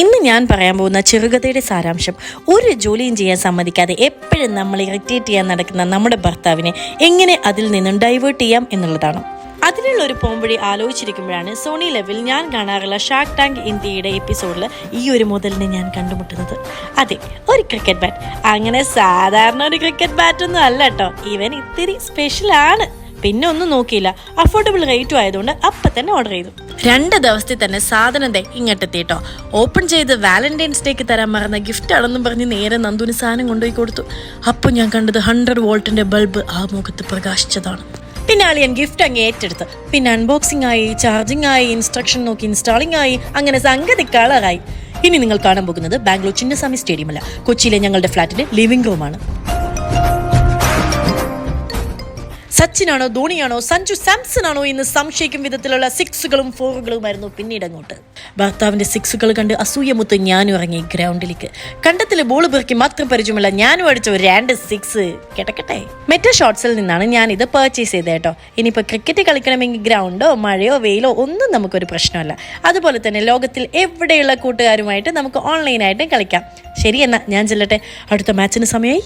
ഇന്ന് ഞാൻ പറയാൻ പോകുന്ന ചെറുകഥയുടെ സാരാംശം. ഒരു ജോലിയും ചെയ്യാൻ സമ്മതിക്കാതെ എപ്പോഴും നമ്മൾ ഇറിറ്റേറ്റ് ചെയ്യാൻ നടക്കുന്ന നമ്മുടെ ഭർത്താവിനെ എങ്ങനെ അതിൽ നിന്നും ഡൈവേർട്ട് ചെയ്യാം എന്നുള്ളതാണ്. അതിനുള്ള ഒരു പോംവഴി ആലോചിച്ചിരിക്കുമ്പോഴാണ് സോണി ലെവൽ ഞാൻ കാണാറുള്ള ഷാർക്ക് ടാങ്ക് ഇന്ത്യയുടെ എപ്പിസോഡിൽ ഈ ഒരു മുതലിനെ ഞാൻ കണ്ടുമുട്ടുന്നത്. അതെ ഒരു ക്രിക്കറ്റ് ബാറ്റ് അങ്ങനെ സാധാരണ ഒരു ക്രിക്കറ്റ് ബാറ്റ് ഒന്നും അല്ല കേട്ടോ ഇവൻ ഇത്തിരി സ്പെഷ്യലാണ് പിന്നെ ഒന്നും നോക്കിയില്ല. അഫോർഡബിൾ റേറ്റും ആയതുകൊണ്ട് അപ്പം തന്നെ ഓർഡർ ചെയ്തു. രണ്ട് ദിവസത്തിൽ തന്നെ സാധനം ദേ ഇങ്ങോട്ടെത്തിട്ടോ ഓപ്പൺ ചെയ്ത് വാലന്റൈൻസ് ഡേക്ക് തരാൻ മറന്ന ഗിഫ്റ്റ് ആണെന്നും പറഞ്ഞ് നേരെ നന്ദുവിന് സാധനം കൊണ്ടുപോയി കൊടുത്തു. അപ്പോൾ ഞാൻ കണ്ടത് ഹൺഡ്രഡ് വോൾട്ടിന്റെ ബൾബ് ആ മുഖത്ത് പ്രകാശിച്ചതാണ്. പിന്നെ അളിയൻ ഗിഫ്റ്റ് അങ്ങ് ഏറ്റെടുത്ത്. പിന്നെ അൺബോക്സിംഗ് ആയി ചാർജിംഗ് ആയി ഇൻസ്ട്രക്ഷൻ നോക്കി ഇൻസ്റ്റാളിംഗ് ആയി അങ്ങനെ സംഗതി കളറായി ഇനി നിങ്ങൾ കാണാൻ പോകുന്നത് ബാംഗ്ലൂർ ചിന്നസ്വാമി സ്റ്റേഡിയം അല്ല. കൊച്ചിയിലെ ഞങ്ങളുടെ ഫ്ലാറ്റിന്റെ ലിവിംഗ് റൂമാണ് സച്ചിനാണോ ധോണിയാണോ സഞ്ജു സാംസൺ ആണോ എന്ന് സംശയിക്കും വിധത്തിലുള്ള സിക്സുകളും ഫോറുകളുമായിരുന്നു പിന്നീട് അങ്ങോട്ട്. ഭർത്താവിന്റെ സിക്സുകൾ കണ്ട് അസൂയമുത്ത് ഞാനും ഇറങ്ങി ഗ്രൗണ്ടിലേക്ക്. കണ്ടത്തിലെ ബോൾ പെറുക്കി മാത്രം പരിചയമുള്ള ഞാനും അടിച്ച ഒരു രണ്ട് സിക്സ് കിടക്കട്ടെ മെറ്റ ഷോട്ട്സിൽ നിന്നാണ് ഞാൻ ഇത് പർച്ചേസ് ചെയ്തത് കേട്ടോ. ഇനിയിപ്പോൾ ക്രിക്കറ്റ് കളിക്കണമെങ്കിൽ ഗ്രൗണ്ടോ മഴയോ വെയിലോ ഒന്നും നമുക്കൊരു പ്രശ്നമല്ല. അതുപോലെ തന്നെ ലോകത്തിൽ എവിടെയുള്ള കൂട്ടുകാരുമായിട്ട് നമുക്ക് ഓൺലൈനായിട്ടും കളിക്കാം. ശരി എന്നാ ഞാൻ ചെല്ലട്ടെ. അടുത്ത മാച്ചിന് സമയമായി